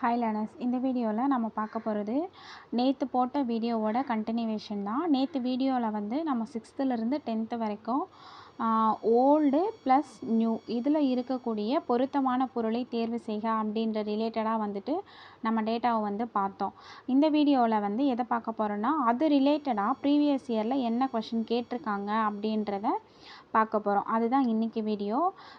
Hi learners இந்த வீடியோவில் நம்ம பார்க்க போகிறது நேற்று போட்ட வீடியோவோட கண்டினியூவேஷன் தான். நேற்று வீடியோவில் வந்து நம்ம சிக்ஸ்த்துலேருந்து டென்த்து வரைக்கும் ஓல்டு ப்ளஸ் நியூ இதில் இருக்கக்கூடிய பொருத்தமான பொருளை தேர்வு செய்க அப்படின்ற ரிலேட்டடாக வந்துட்டு நம்ம டேட்டாவை வந்து பார்த்தோம். இந்த வீடியோவில் வந்து எதை பார்க்க போகிறோன்னா அது ரிலேட்டடாக ப்ரீவியஸ் இயரில் என்ன கொஷின் கேட்டிருக்காங்க அப்படின்றத பார்க்க போகிறோம் அதுதான் இன்றைக்கி வீடியோ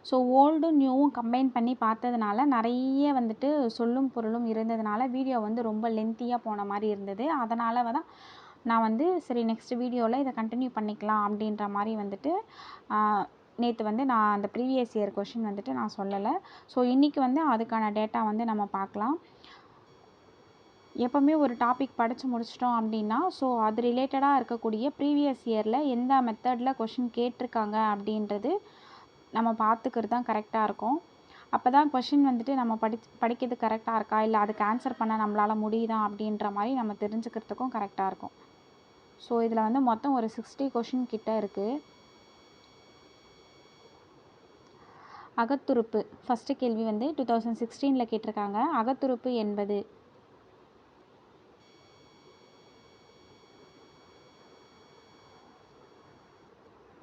ஸோ ஓல்டும் நியூவும் கம்பைன் பண்ணி பார்த்ததுனால நிறைய வந்துட்டு சொல்லும் பொருளும் இருந்ததுனால வீடியோ வந்து ரொம்ப லென்த்தியாக போன மாதிரி இருந்தது. அதனால் தான் நான் வந்து சரி நெக்ஸ்ட் வீடியோவில் இதை கண்டினியூ பண்ணிக்கலாம் அப்படின்ற மாதிரி வந்துட்டு நேற்று வந்து நான் அந்த ப்ரீவியஸ் இயர் கொஷின் வந்துட்டு நான் சொல்லலை. ஸோ இன்றைக்கி வந்து அதுக்கான டேட்டா வந்து நம்ம பார்க்கலாம். எப்போவுமே ஒரு டாபிக் படித்து முடிச்சிட்டோம் அப்படின்னா ஸோ அது ரிலேட்டடாக இருக்கக்கூடிய ப்ரீவியஸ் இயரில் எந்த மெத்தடில் கொஷின் கேட்டிருக்காங்க அப்படின்றது நம்ம பார்த்துக்கிறது தான் கரெக்டாக இருக்கும். அப்போ தான் கொஷின் வந்துட்டு நம்ம படி படிக்கிறது கரெக்டாக இருக்கா? இல்லை அதுக்கு ஆன்சர் பண்ண நம்மளால் முடியுதா? அப்படின்ற மாதிரி நம்ம தெரிஞ்சுக்கிறதுக்கும் கரெக்டாக இருக்கும். ஸோ இதில் வந்து மொத்தம் ஒரு சிக்ஸ்டி கொஷின் கிட்ட இருக்குது அகத்துருப்பு ஃபஸ்ட்டு கேள்வி வந்து டூ தௌசண்ட் சிக்ஸ்டீனில் கேட்டிருக்காங்க. அகத்துருப்பு என்பது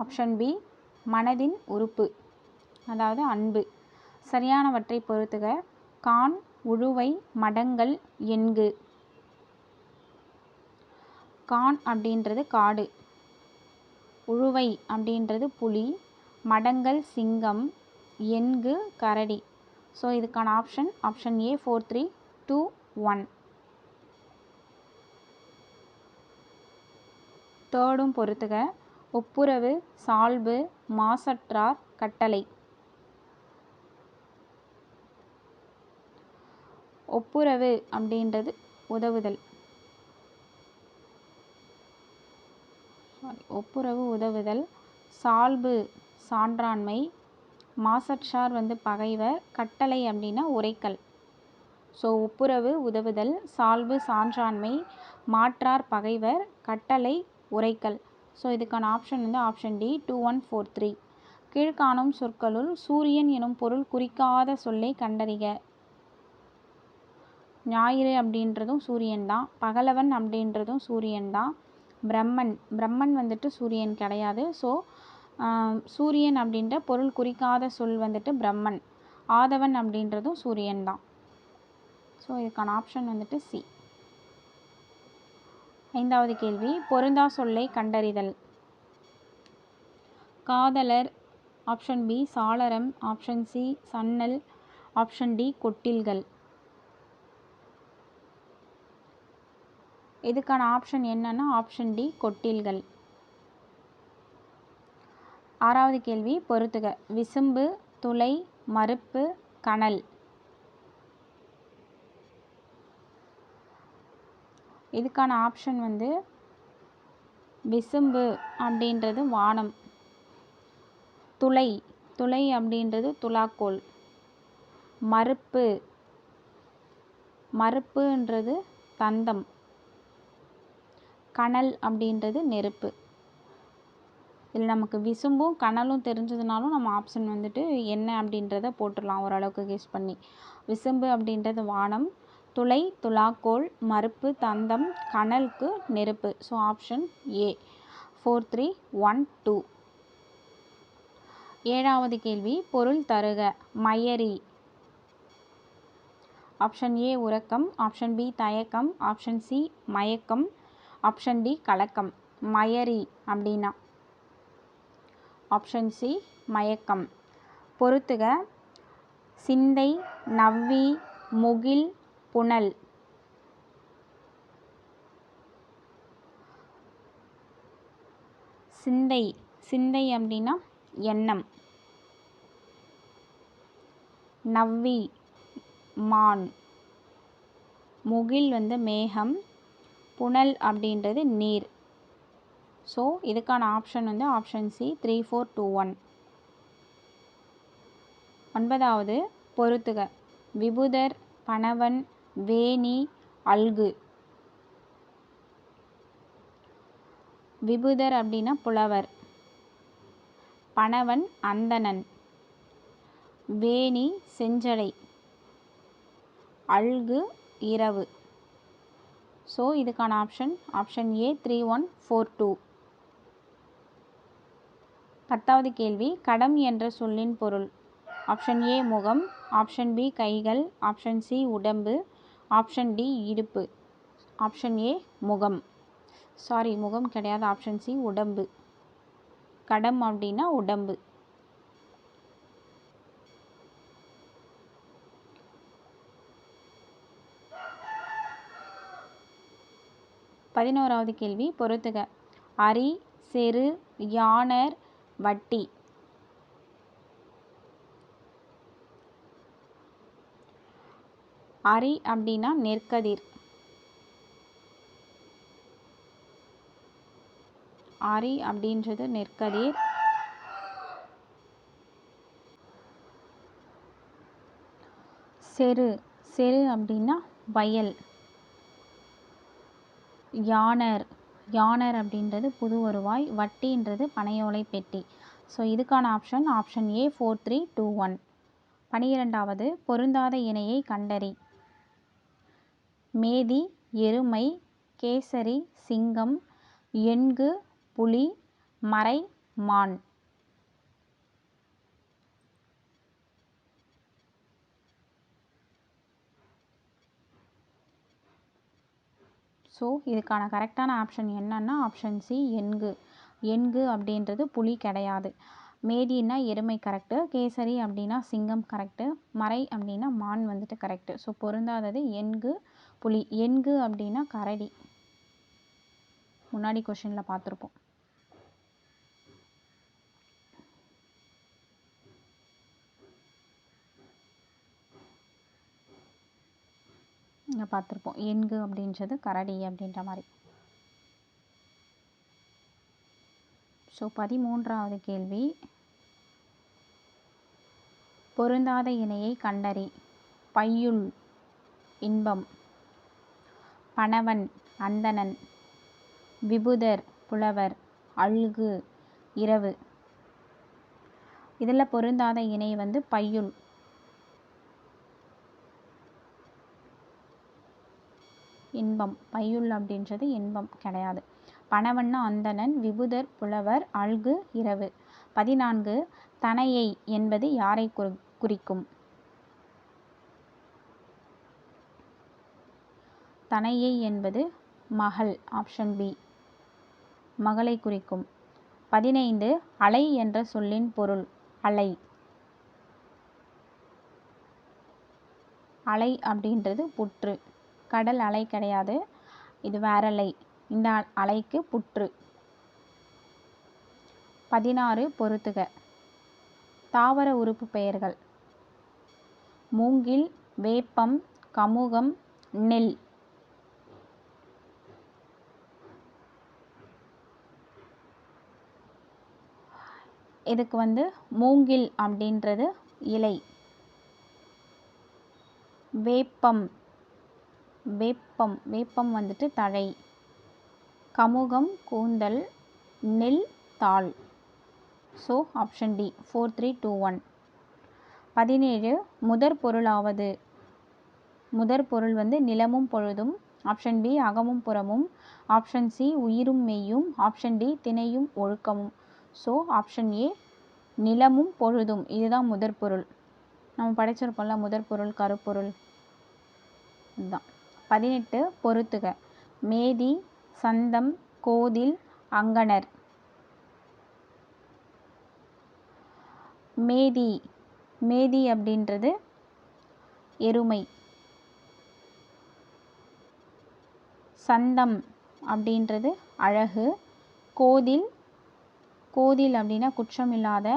ஆப்ஷன் பி மனதின் உறுப்பு அதாவது அன்பு. சரியானவற்றை பொறுத்துக. கான் உழுவை மடங்கள் எண்கு கான் அப்படின்றது காடு. உழுவை அப்படின்றது புலி. மடங்கள் சிங்கம் எண்கு கரடி. ஸோ இதுக்கான option option A four three two one தேர்டும் பொறுத்துக. ஒப்புரவு சால்பு மாசற்றார் கட்டளை. ஒப்புரவு அப்படின்றது உதவுதல். ஒப்புரவு உதவுதல். சால்பு சான்றாண்மை. மாசற்றார் வந்து பகைவர். கட்டளை அப்படின்னா உரைக்கல். ஸோ ஒப்புரவு உதவுதல். சால்பு சான்றாண்மை. மாற்றார் பகைவர். கட்டளை உரைக்கல். ஸோ இதுக்கான ஆப்ஷன் வந்து option D two one four three கீழ்காணும் சொற்களுள் சூரியன் எனும் பொருள் குறிக்காத சொல்லை கண்டறிக. ஞாயிறு அப்படின்றதும் சூரியன் தான். பகலவன் அப்படின்றதும் சூரியன் தான். பிரம்மன் பிரம்மன் வந்துட்டு சூரியன் கிடையாது. ஸோ சூரியன் அப்படின்ற பொருள் குறிக்காத சொல் வந்துட்டு பிரம்மன். ஆதவன் அப்படின்றதும் சூரியன் தான். ஸோ இதுக்கான ஆப்ஷன் வந்துட்டு சி ஐந்தாவது கேள்வி பொருந்தா சொல்லை கண்டறிதல். காதலர் ஆப்ஷன் பி சாளரம் ஆப்ஷன் சி சன்னல் ஆப்ஷன் டி கொட்டில்கள். இதுக்கான ஆப்ஷன் என்னன்னா ஆப்ஷன் டி கொட்டில்கள். ஆறாவது கேள்வி பொறுத்துக. விசும்பு துளை மறுப்பு கனல். இதுக்கான ஆப்ஷன் வந்து விசும்பு அப்படின்றது வானம். துளை துளை அப்படின்றது துலாக்கோல் மறுப்பு மறுப்புன்றது தந்தம். கனல் அப்படின்றது நெருப்பு. இதில் நமக்கு விசும்பும் கனலும் தெரிஞ்சதுனாலும் நம்ம ஆப்ஷன் வந்துட்டு என்ன அப்படின்றத போட்டுடலாம் ஓரளவுக்கு கெஸ் பண்ணி. விசும்பு அப்படின்றது வானம் துளை துலாக்கோல் மறுப்பு தந்தம் கனலுக்கு நெருப்பு. So option A four three one two ஏழாவது கேள்வி. பொருள் தருக. மயரி ஆப்ஷன் ஏ உறக்கம். ஆப்ஷன் பி தயக்கம். ஆப்ஷன் சி மயக்கம். ஆப்ஷன் டி கலக்கம். மயரி அப்படின்னா. ஆப்ஷன் சி மயக்கம். பொறுத்துக சிந்தை நவ்வி முகில் புனல். சிந்தை. சிந்தை அப்படின்னா எண்ணம். நவ்வி. மான். முகில் வந்து மேகம். புனல் அப்படின்றது நீர். ஸோ இதுக்கான ஆப்ஷன் வந்து option C three four two one ஒன்பதாவது பொருத்துக விபுதர் பணவன் வேணி அல்கு. விபுதர் அப்படின்னா புலவர். பணவன் அந்தணன். வேணி செஞ்சடை. அல்கு இரவு. ஸோ இதுக்கான option option A three one four two பத்தாவது கேள்வி கடம் என்ற சொல்லின் பொருள். ஆப்ஷன் ஏ முகம். ஆப்ஷன் பி கைகள். ஆப்ஷன் சி உடம்பு. ஆப்ஷன் டி இடுப்பு. ஆப்ஷன் ஏ முகம். சாரி முகம் கிடையாது. ஆப்ஷன் சி உடம்பு. கடம் அப்படின்னா உடம்பு. பதினோராவது கேள்வி பொறுத்துக. அரி செரு யானர் வட்டி. அரி அப்படின்னா நெற்கதிர். அரி அப்படின்றது நெற்கதிர். செரு. செரு அப்படின்னா வயல். யானர் யானர் அப்படின்றது புது வருவாய். வட்டின்றது பனையோலை பெட்டி. ஸோ இதுக்கான option option A four three two one பனிரெண்டாவது பொருந்தாத இணையை கண்டறி. மேதி எருமை கேசரி சிங்கம் எண்கு புலி மறை மான். ஸோ இதுக்கான கரெக்டான ஆப்ஷன் என்னன்னா ஆப்ஷன் சி எண்கு எண்கு அப்படின்றது புலி கிடையாது. மேதின்னா எருமை கரெக்டு கேசரி அப்படின்னா சிங்கம் கரெக்டு மறை அப்படின்னா மான் வந்துட்டு கரெக்டு ஸோ பொருந்தாதது எண்கு புலி எங்கு அப்படின்னா கரடி. முன்னாடி கொஷினில் பார்த்துருப்போம். இங்கே பார்த்துருப்போம். எண்கு அப்படின்றது கரடி அப்படின்ற மாதிரி. ஸோ பதிமூன்றாவது கேள்வி. பொருந்தாத இணையை கண்டறி. பையுள் இன்பம். பணவன் அந்தணன் விபுதர் புலவர் அல்கு இரவு. இதில் பொருந்தாத இணை வந்து பையுள். இன்பம். பையுள் அப்படின்றது இன்பம் கிடையாது. பணவண்ண அந்தணன் விபுதர் புலவர் அல்கு இரவு. பதினான்கு தனையை என்பது யாரை குறிக்கும்? தனையை என்பது மகள் ஆப்ஷன் பி மகளை குறிக்கும். பதினைந்து அலை என்ற சொல்லின் பொருள் அலை. அலை அப்படின்றது புற்று. கடல் அலை கிடையாது. இது வேறலை இந்த அலைக்கு புற்று. பதினாறு பொருத்துக தாவர உறுப்பு பெயர்கள். மூங்கில் வேப்பம் கமுகம் நெல். இதுக்கு வந்து மூங்கில் அப்படின்றது இலை. வேப்பம் வேப்பம் வேப்பம் வந்துட்டு தழை. கமுகம் கூந்தல் நெல் தாள். So option D four three two one பதினேழு முதற் பொருளாவது. முதற் பொருள் வந்து நிலமும் பொழுதும் ஆப்ஷன் பி அகமும் புறமும் ஆப்ஷன் சி உயிரும் மெய்யும் ஆப்ஷன் டி திணையும் ஒழுக்கமும். ஸோ ஆப்ஷன் ஏ நிலமும் பொழுதும். இதுதான் முதற் பொருள் நம்ம படிச்சிருப்போம்ல முதற் பொருள் கருப்பொருள். இதுதான். பதினெட்டு பொருத்துக மேதி சந்தம் கோதில் அங்கனர். மேதி. மேதி அப்படின்றது எருமை. சந்தம் அப்படின்றது அழகு. கோதில் கோதில் அப்படின்னா குற்றம் இல்லாத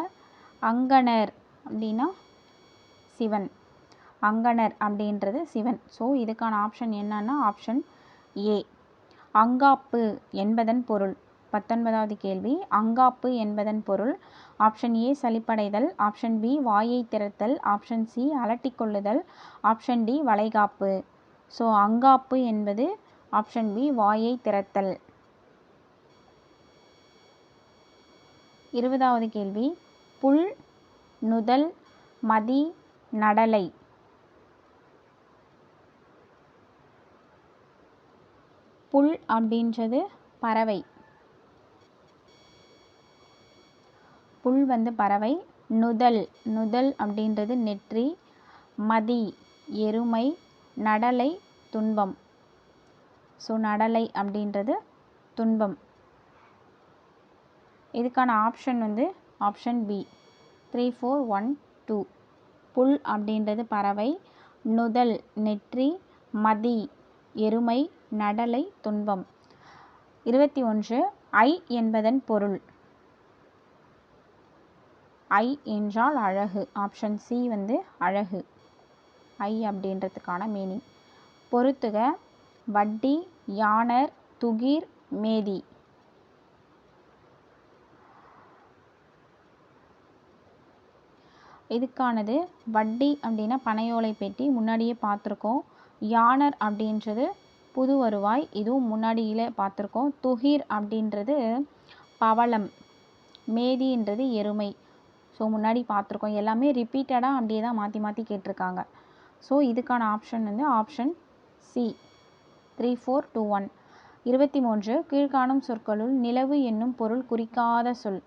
அங்கணர் அப்படின்னா சிவன். அங்கணர் அப்படின்றது சிவன். ஸோ இதுக்கான ஆப்ஷன் என்னன்னா ஆப்ஷன் ஏ அங்காப்பு என்பதன் பொருள். பத்தொன்பதாவது கேள்வி. அங்காப்பு என்பதன் பொருள். ஆப்ஷன் ஏ சலிப்படைதல். ஆப்ஷன் பி வாயை திறத்தல். ஆப்ஷன் சி அலட்டிக்கொள்ளுதல். ஆப்ஷன் டி வளைகாப்பு. ஸோ அங்காப்பு என்பது ஆப்ஷன் பி வாயை திறத்தல். இருபதாவது கேள்வி. புல் நுதல் மதி நடலை. புல் அப்படின்றது பறவை. புல் வந்து பறவை. நுதல் நுதல் அப்படின்றது நெற்றி. மதி எருமை. நடலை துன்பம். ஸோ நடலை அப்படின்றது துன்பம். இதுக்கான ஆப்ஷன் வந்து option B three four one two புல் அப்படின்றது பறவை நுதல் நெற்றி மதி எருமை நடலை துன்பம். இருபத்தி ஒன்று ஐ என்பதன் பொருள். ஐ என்றால் அழகு. ஆப்ஷன் சி வந்து அழகு. ஐ அப்படின்றதுக்கான மீனிங் பொறுத்துக வட்டி யானர் துகிர் மேதி. இதுக்கானது வட்டி அப்படின்னா பனையோலை பெட்டி முன்னாடியே பார்த்துருக்கோம். யானர் அப்படின்றது புது வருவாய். இதுவும் முன்னாடியிலே பார்த்துருக்கோம். துகிர் அப்படின்றது பவளம். மேதின்றது எருமை. ஸோ முன்னாடி பார்த்துருக்கோம். எல்லாமே ரிப்பீட்டடாக அப்படியே தான் மாற்றி மாற்றி கேட்டிருக்காங்க. ஸோ இதுக்கான ஆப்ஷன் வந்து option C three four two one இருபத்தி மூன்று கீழ்காணும் சொற்களுள் நிலவு என்னும் பொருள் குறிக்காத சொல்.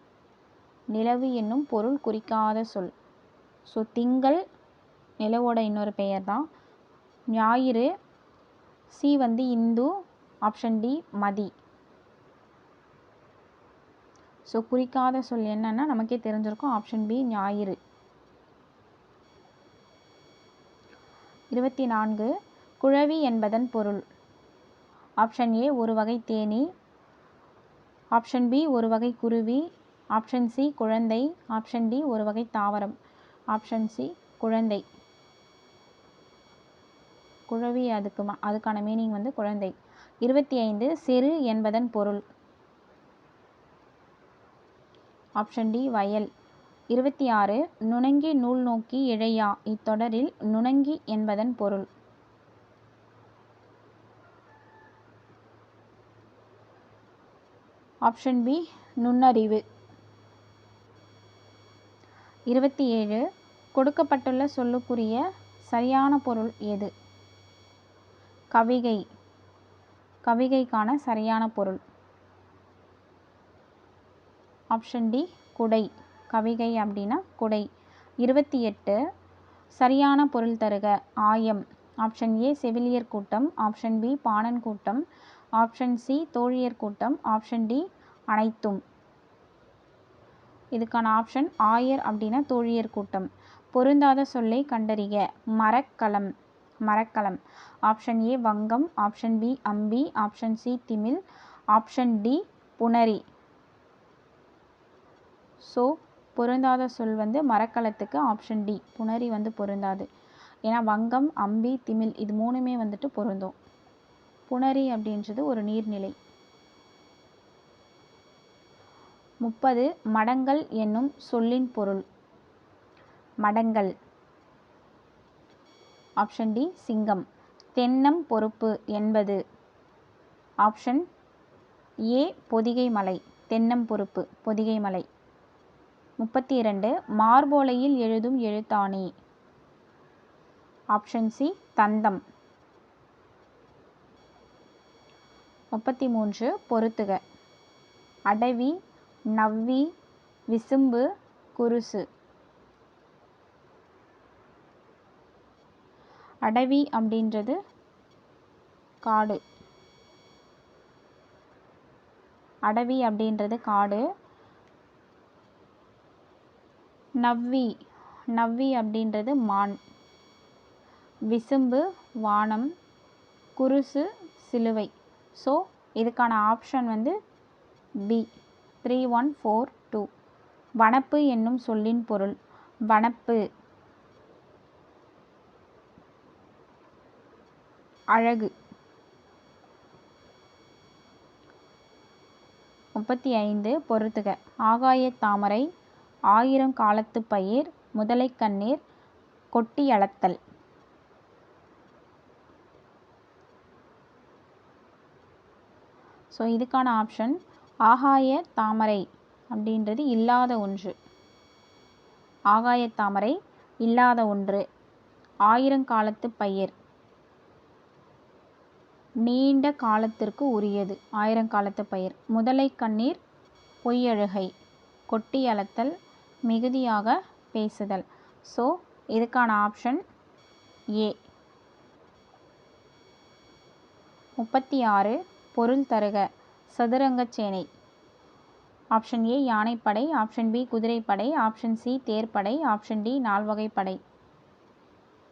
நிலவு என்னும் பொருள் குறிக்காத சொல். ஸோ திங்கள் நிலவோட இன்னொரு பெயர் தான் ஞாயிறு சி வந்து இந்து ஆப்ஷன் டி மதி. ஸோ குறிக்காத சொல் என்னன்னா நமக்கே தெரிஞ்சிருக்கும். ஆப்ஷன் பி ஞாயிறு. இருபத்தி நான்கு குழவி என்பதன் பொருள். ஆப்ஷன் ஏ ஒரு வகை தேனீ. ஆப்ஷன் பி ஒரு வகை குருவி. ஆப்ஷன் சி குழந்தை. ஆப்ஷன் டி ஒரு வகை தாவரம். ஆப்ஷன் சி குழந்தை. குழவி அதுக்கு அதுக்கான மீனிங் வந்து குழந்தை. இருபத்தி ஐந்து சிறு என்பதன் பொருள். ஆப்ஷன் டி வயல். இருபத்தி ஆறு நுணங்கி நூல் நோக்கி இழையா. இத்தொடரில் நுணங்கி என்பதன் பொருள். ஆப்ஷன் பி நுண்ணறிவு. இருபத்தி ஏழு கொடுக்கப்பட்டுள்ள சொல்லுக்குரிய சரியான பொருள் எது? கவிகை. கவிகைக்கான சரியான பொருள். ஆப்ஷன் டி குடை. கவிகை அப்படின்னா குடை. இருபத்தி எட்டு சரியான பொருள் தருக. ஆயம். ஆப்ஷன் ஏ செவிலியர் கூட்டம். ஆப்ஷன் பி பாணன் கூட்டம். ஆப்ஷன் சி தோழியர் கூட்டம். ஆப்ஷன் டி அனைத்தும். இதுக்கான ஆப்ஷன் ஆயர் அப்படின்னா தோழியர் கூட்டம். பொருந்தாத சொல்லை கண்டறிக. மரக்கலம் மரக்கலம் ஆப்ஷன் ஏ வங்கம். ஆப்ஷன் பி அம்பி. ஆப்ஷன் சி திமில். ஆப்ஷன் டி புணரி. ஸோ பொருந்தாத சொல் வந்து மரக்கலத்துக்கு ஆப்ஷன் டி. புணரி வந்து பொருந்தாது. ஏன்னா வங்கம் அம்பி திமில் இது மூணுமே வந்துட்டு பொருந்தும். புணரி அப்படின்றது ஒரு நீர்நிலை. முப்பது மடங்கள் என்னும் சொல்லின் பொருள். மடங்கள். ஆப்ஷன் டி சிங்கம். தென்னம் பொறுப்பு என்பது. ஆப்ஷன் ஏ பொதிகை மலை. தென்னம் பொறுப்பு பொதிகை மலை. முப்பத்தி இரண்டு மார்போலையில் எழுதும் எழுத்தாணி. ஆப்ஷன் சி தந்தம். முப்பத்தி மூன்று பொருத்துக அடவி நவ்வி விசும்பு குருசு. அடவி அப்படின்றது காடு. அடவி அப்படின்றது காடு. நவ்வி நவ்வி அப்படின்றது மான். விசும்பு வானம். குருசு சிலுவை. ஸோ இதுக்கான ஆப்ஷன் வந்து B three one four two. வனப்பு என்னும் சொல்லின் பொருள். வனப்பு. அழகு. முப்பத்தி ஐந்து பொருத்துக ஆகாய தாமரை ஆயிரம் காலத்து பயிர் முதலை கண்ணீர் கொட்டி அளத்தல். ஸோ இதுக்கான ஆப்ஷன் ஆகாய தாமரை அப்படின்றது இல்லாத ஒன்று. ஆகாய தாமரை இல்லாத ஒன்று. ஆயிரங்காலத்து பயிர். நீண்ட காலத்திற்கு உரியது. ஆயிரங்காலத்து பயிர். முதலை கண்ணீர் பொய்யழுகை. கொட்டி அளத்தல் மிகுதியாக பேசுதல். ஸோ இதுக்கான ஆப்ஷன் ஏ முப்பத்தி ஆறு பொருள் தருக. சதுரங்கச் சேனை. ஆப்ஷன் ஏ யானைப்படை. ஆப்ஷன் பி குதிரைப்படை. ஆப்ஷன் சி தேர்ப்படை. ஆப்ஷன் டி நால்வகைப்படை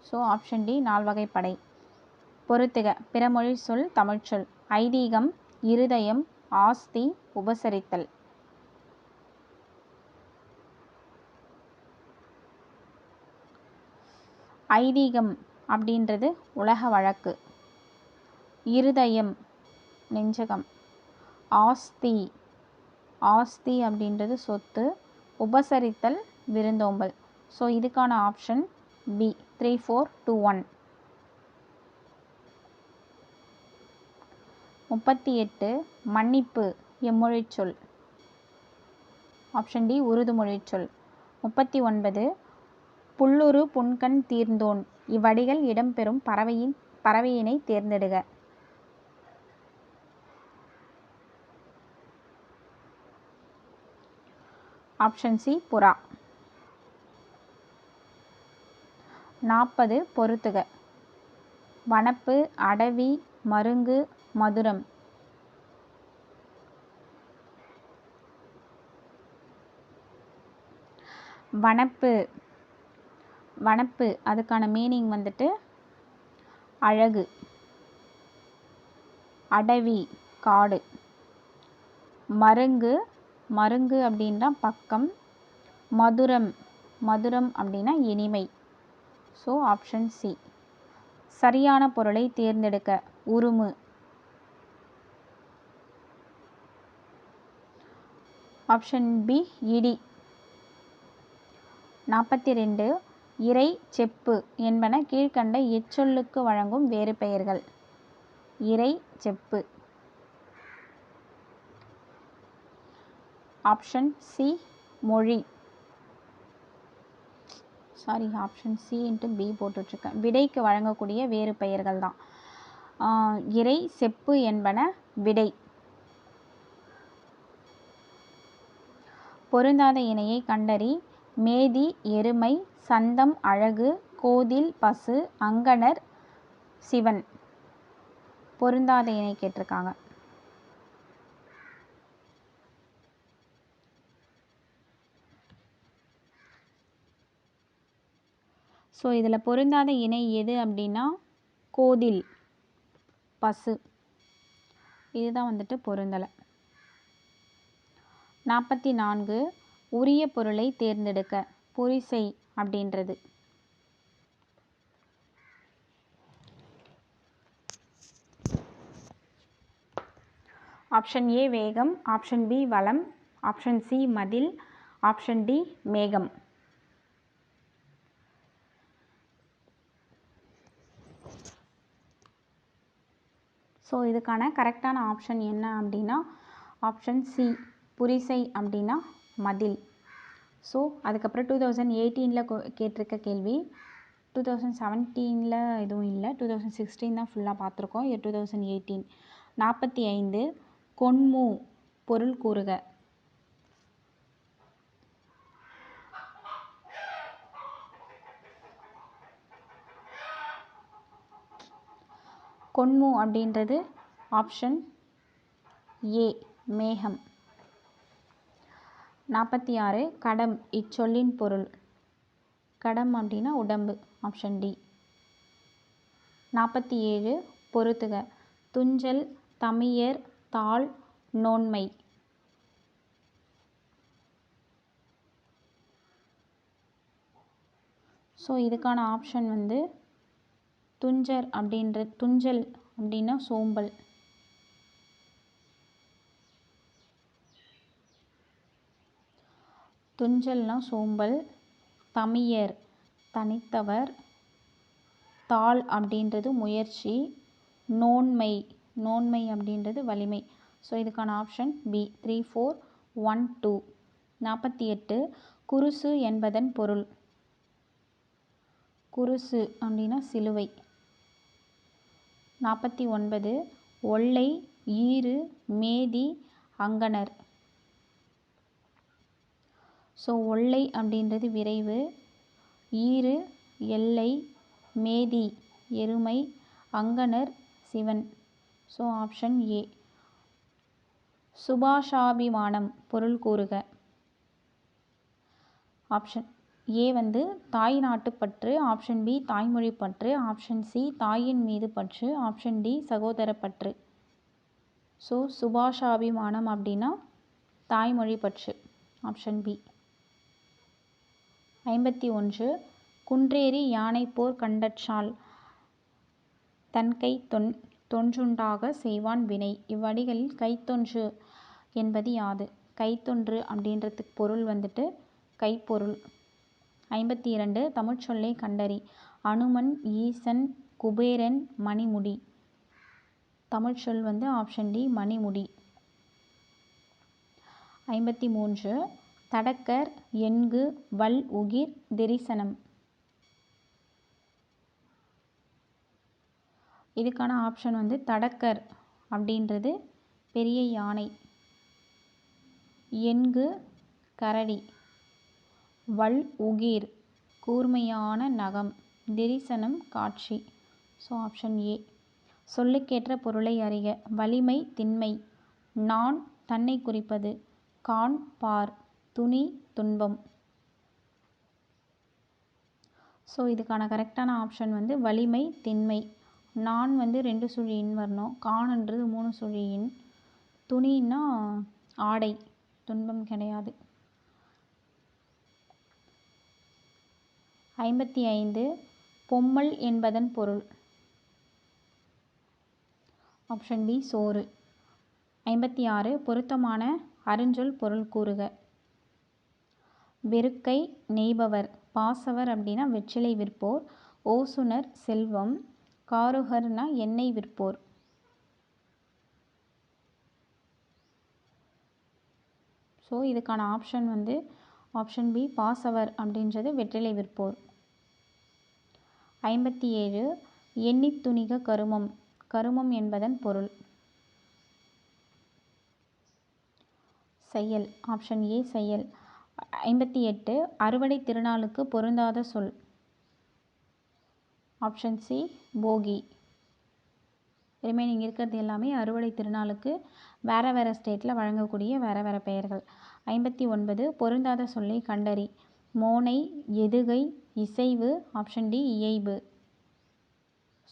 ஸோ ஆப்ஷன் டி நால்வகைப்படை பொறுத்துக பிறமொழி சொல் தமிழ்ச்சொல் ஐதீகம் இருதயம் ஆஸ்தி உபசரித்தல். ஐதீகம் அப்படின்றது உலக வழக்கு. இருதயம் நெஞ்சகம். ஆஸ்தி. ஆஸ்தி அப்படின்றது சொத்து உபசரித்தல் விருந்தோம்பல். ஸோ இதுக்கான option B three four two one முப்பத்தி எட்டு மன்னிப்பு எம்மொழிச்சொல் ஆப்ஷன் டி உருது மொழிச்சொல். முப்பத்தி ஒன்பது புல்லுரு புன்கண் தீர்ந்தோன். இவ்வடிகள் இடம்பெறும் பறவையின் பறவையினை தேர்ந்தெடுக. ஆப்ஷன் சி புறா. நாற்பது பொறுத்துக. வனப்பு அடவி மருங்கு மதுரம். வனப்பு. வனப்பு அதுக்கான மீனிங் வந்துட்டு அழகு. அடவி காடு. மருங்கு மருங்கு அப்படின்னா பக்கம் மதுரம் மதுரம் அப்படின்னா இனிமை. ஸோ ஆப்ஷன் சி சரியான பொருளை தேர்ந்தெடுக்க. உருமு. ஆப்ஷன் பி இடி. நாற்பத்தி ரெண்டு இறை செப்பு என்பன கீழ்கண்ட எச்சொல்லுக்கு வழங்கும் வேறு பெயர்கள். இறை செப்பு. ஆப்ஷன் சி மொழி. Sorry option C into B போட்டுட்ருக்கேன். விடைக்கு வழங்கக்கூடிய வேறு பெயர்கள் தான். இறை செப்பு என்பன விடை. பொருந்தாத இணையை கண்டறி மேதி எருமை சந்தம் அழகு கோதில் பசு அங்கனர் சிவன். பொருந்தாத இணை கேட்டிருக்காங்க. ஸோ இதில் பொருந்தாத இணை எது அப்படின்னா கோதில் பசு. இதுதான் வந்துட்டு பொருந்தலை. நாற்பத்தி நான்கு உரிய பொருளை தேர்ந்தெடுக்க பொரிசை அப்படின்றது. ஆப்ஷன் ஏ வேகம் ஆப்ஷன் பி வளம் ஆப்ஷன் சி மதில் ஆப்ஷன் டி மேகம். ஸோ இதுக்கான கரெக்டான ஆப்ஷன் என்ன அப்படின்னா ஆப்ஷன் சி புரிசை அப்படின்னா மதில். ஸோ அதுக்கப்புறம் டூ தௌசண்ட் எயிட்டீனில் கேட்டிருக்க கேள்வி. டூ தௌசண்ட் செவன்டீனில் எதுவும் இல்லை. டூ தௌசண்ட் சிக்ஸ்டீன் தான் ஃபுல்லாக பார்த்துருக்கோம். டூ தௌசண்ட் எயிட்டீன் நாற்பத்தி ஐந்து கொன்மு பொருள் கூறுக. கொன்மு அப்படின்றது ஆப்ஷன் ஏ மேகம். நாற்பத்தி ஆறு கடம் இச்சொல்லின் பொருள். கடம் அப்படின்னா உடம்பு ஆப்ஷன் டி நாற்பத்தி ஏழு பொருத்துக துஞ்சல் தமியர் தாள் நோன்மை. ஸோ இதுக்கான ஆப்ஷன் வந்து துஞ்சர் அப்படின்ற துஞ்சல் அப்படின்னா சோம்பல். துஞ்சல்னா சோம்பல் தமியர் தனித்தவர் தாள் அப்படின்றது முயற்சி நோன்மை நோன்மை அப்படின்றது வலிமை. ஸோ இதுக்கான option B three four one two நாற்பத்தி எட்டு குருசு என்பதன் பொருள். குருசு அப்படின்னா சிலுவை. நாற்பத்தி ஒன்பது ஒல்லை ஈறு மேதி அங்கணர் ஸோ ஒல்லை அப்படின்றது விரைவு. ஈறு எல்லை மேதி எருமை அங்கணர் சிவன் ஸோ ஆப்ஷன் ஏ சுபாஷாபிமானம் பொருள் கூறுக. ஆப்ஷன் ஏ வந்து தாய் நாட்டு பற்று ஆப்ஷன் பி தாய்மொழி பற்று ஆப்ஷன் சி தாயின் மீது பற்று ஆப்ஷன் டி சகோதர பற்று. ஸோ சுபாஷாபிமானம் அப்படின்னா தாய்மொழி பற்று ஆப்ஷன் பி. ஐம்பத்தி ஒன்று குன்றேறி யானை போர் கண்டற்றால் தன்கை தொன் தொன்றுண்டாக செய்வான் வினை. இவ்வடிகளில் கைத்தொன்று என்பது யாது? கைத்தொன்று அப்படின்றதுக்கு பொருள் வந்துட்டு கைப்பொருள். ஐம்பத்தி இரண்டு தமிழ்ச்சொல்லை கண்டறி. அனுமன் ஈசன் குபேரன் மணிமுடி. தமிழ்ச்சொல் வந்து ஆப்ஷன் டி மணிமுடி. ஐம்பத்தி மூன்று தடக்கர் எண்கு வல் உகிர் தெரிசனம். இதுக்கான ஆப்ஷன் வந்து தடக்கர் அப்படின்றது பெரிய யானை. எண்கு கரடி. வல் உகிர் கூர்மையான நகம் திரிசனம் காட்சி. ஸோ ஆப்ஷன் ஏ. சொல்லுக்கேற்ற பொருளை அறிக. வலிமை திண்மை. நான் தன்னை குறிப்பது. கான் பார். துணி துன்பம். ஸோ இதுக்கான கரெக்டான ஆப்ஷன் வந்து வலிமை திண்மை. நான் வந்து ரெண்டு சுழியின் வரணும். கான்ன்றது மூணு சுழியின். துணின்னா ஆடை. துன்பம் கிடையாது. ஐம்பத்தி ஐந்து பொம்மல் என்பதன் பொருள். ஆப்ஷன் பி சோறு. ஐம்பத்தி ஆறு பொருத்தமான அருஞ்சொல் பொருள் கூறுக. வெறுக்கை நெய்பவர் பாசவர் அப்படின்னா வெற்றிலை விற்போர் ஓசுனர் செல்வம் காருகர்னா எண்ணெய் விற்போர். ஸோ இதுக்கான ஆப்ஷன் வந்து ஆப்ஷன் பி பாசவர் அப்படின்றது வெற்றிலை விற்போர். ஐம்பத்தி ஏழு எண்ணித் துணிக கருமம். கருமம் என்பதன் பொருள். செயல். ஆப்ஷன் ஏ செயல். ஐம்பத்தி எட்டு அறுவடை திருநாளுக்கு பொருந்தாத சொல். ஆப்ஷன் சி போகி. ரிமைனிங் இருக்கிறது எல்லாமே அறுவடை திருநாளுக்கு வேறு வேறு ஸ்டேட்டில் வழங்கக்கூடிய வேறு வேறு பெயர்கள். ஐம்பத்தி ஒன்பது பொருந்தாத சொல்லை கண்டறி. மோனை எதுகை இசைவு ஆப்ஷன் டி இயைபு.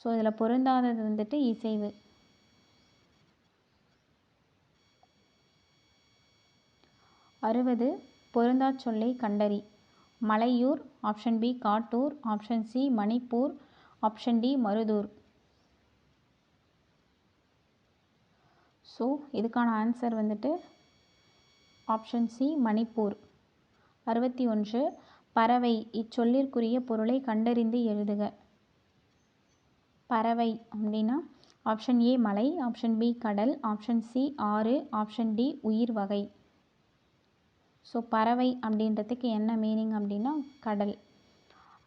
ஸோ இதில் பொருந்தாதது வந்துட்டு இசைவு. அறுபது பொருந்தா சொல்லை கண்டறி. மலையூர் option B Kattur option C Manipur option D Maruthur. So இதுக்கான ஆன்சர் வந்துட்டு ஆப்ஷன் சி மணிப்பூர். அறுபத்தி ஒன்று பறவை இச்சொல்லிற்குரிய பொருளை கண்டறிந்து எழுதுக. பறவை அப்படின்னா ஆப்ஷன் ஏ மலை ஆப்ஷன் பி கடல் ஆப்ஷன் சி ஆறு ஆப்ஷன் டி உயிர் வகை. ஸோ பறவை அப்படின்றதுக்கு என்ன மீனிங் அப்படின்னா கடல்.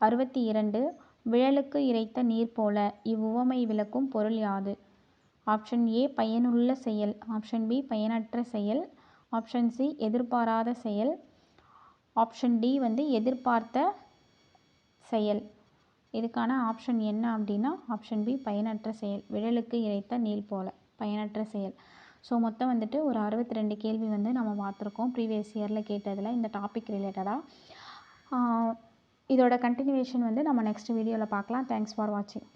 அறுபத்தி இரண்டு விழலுக்கு இறைத்த நீர் போல இவ்வுவமை விளக்கும் பொருள் யாது? ஆப்ஷன் ஏ பயனுள்ள செயல் ஆப்ஷன் பி பயனற்ற செயல் ஆப்ஷன் சி எதிர்பாராத செயல் ஆப்ஷன் டி வந்து எதிர்பார்த்த செயல். இதுக்கான ஆப்ஷன் என்ன அப்படின்னா ஆப்ஷன் பி பயனற்ற செயல். விழலுக்கு இறைத்த நீர் போல பயனற்ற செயல். ஸோ மொத்தம் வந்துட்டு ஒரு அறுபத்தி ரெண்டு கேள்வி வந்து நம்ம பார்த்துருக்கோம். ப்ரீவியஸ் இயரில் கேட்டதில் இந்த டாபிக் ரிலேட்டடாக இதோட கண்டினியூவேஷன் வந்து நம்ம நெக்ஸ்ட் வீடியோவில் பார்க்கலாம். தேங்க்ஸ் ஃபார் வாட்சிங்